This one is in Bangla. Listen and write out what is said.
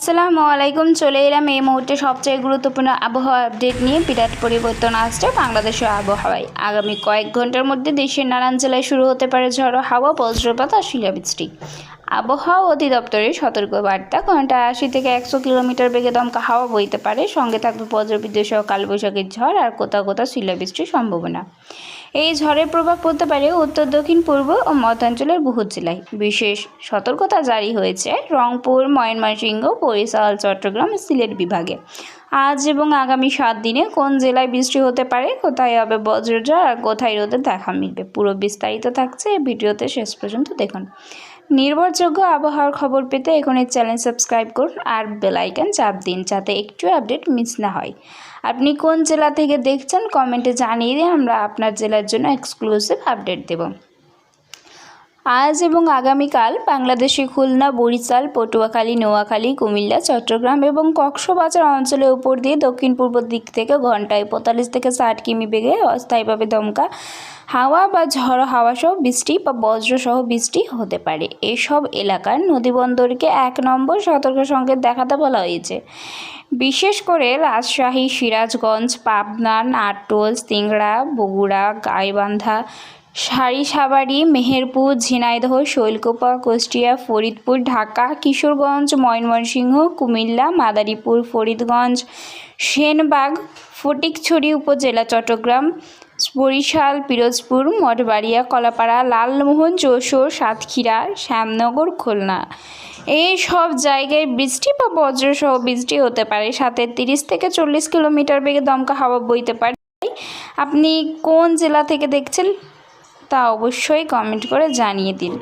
আসসালামু আলাইকুম, চলে এলাম এই মুহূর্তে সবচেয়ে গুরুত্বপূর্ণ আবহাওয়া আপডেট নিয়ে। বিরাট পরিবর্তন আসছে বাংলাদেশের আবহাওয়ায়। আগামী কয়েক ঘণ্টার মধ্যে দেশের নানান জেলায় শুরু হতে পারে ঝড়ো হাওয়া, বজ্রপাত, আর শিলাবৃষ্টি। আবহাওয়া অধিদপ্তরের সতর্ক বার্তা ঘন্টায় আশি থেকে একশো কিলোমিটার বেগে দমকা হাওয়া বইতে পারে। সঙ্গে থাকবে বজ্রবিদ্যুৎ সহ কালবৈশাখীর ঝড় আর কোথাও কোথাও শিলাবৃষ্টির সম্ভাবনা। এই ঝড়ের প্রভাব পড়তে পারে উত্তর, দক্ষিণ, পূর্ব ও মধ্যাঞ্চলের বহু জেলায়। বিশেষ সতর্কতা জারি হয়েছে রংপুর, ময়মনসিংহ, বরিশাল, চট্টগ্রাম সিলেট বিভাগে। আজ এবং আগামী সাত দিনে কোন জেলায় বৃষ্টি হতে পারে, কোথায় হবে বজ্রঝড় আর কোথায় রোদের দেখা মিলবে? পুরো বিস্তারিত থাকছে এই ভিডিওতে, শেষ পর্যন্ত দেখুন। নির্ভরযোগ্য আবহাওয়ার খবর পেতে এখনই চ্যানেল সাবস্ক্রাইব করুন আর বেল আইকন চাপ দিন, যাতে একটু আপডেট মিস না হয়। আপনি কোন জেলা থেকে দেখছেন, কমেন্টে জানিয়ে দিয়ে আমরা আপনার জেলার জন্য এক্সক্লুসিভ আপডেট দেব। আজ এবং আগামীকাল বাংলাদেশে খুলনা, বরিশাল, পটুয়াখালী, নোয়াখালী, কুমিল্লা, চট্টগ্রাম এবং কক্সবাজার অঞ্চলের উপর দিয়ে দক্ষিণ পূর্ব দিক থেকে ঘন্টায় পঁয়তাল্লিশ থেকে ষাট কিমি বেগে অস্থায়ীভাবে দমকা হাওয়া বা ঝড়ো হাওয়া সহ বৃষ্টি বা বজ্র সহ বৃষ্টি হতে পারে। এসব এলাকার নদীবন্দরকে এক নম্বর সতর্ক সংকেত দেখাতে বলা হয়েছে। বিশেষ করে রাজশাহী, সিরাজগঞ্জ, পাবনা নাটোল সিংড়া, বগুড়া, গাইবান্ধা সারিসাবাড়ি মেহেরপুর, ঝিনাইদহ, শৈলকোপা, কুষ্টিয়া, ফরিদপুর, ঢাকা, কিশোরগঞ্জ, ময়মনসিংহ, কুমিল্লা, মাদারীপুর, ফরিদগঞ্জ, সেনবাগ, ফটিকছড়ি উপজেলা, চট্টগ্রাম, বরিশাল, পিরোজপুর, মঠবাড়িয়া, কলাপাড়া, লালমোহন, যশোর, সাতক্ষীরা, শ্যামনগর, খুলনা। এই সব জায়গায় বৃষ্টি বা বজ্রসহ বৃষ্টি হতে পারে। সাথে তিরিশ থেকে চল্লিশ কিলোমিটার বেগে দমকা হাওয়া বইতে পারে। আপনি কোন জেলা থেকে দেখছেন? তা অবশ্যই কমেন্ট করে জানিয়ে দিন।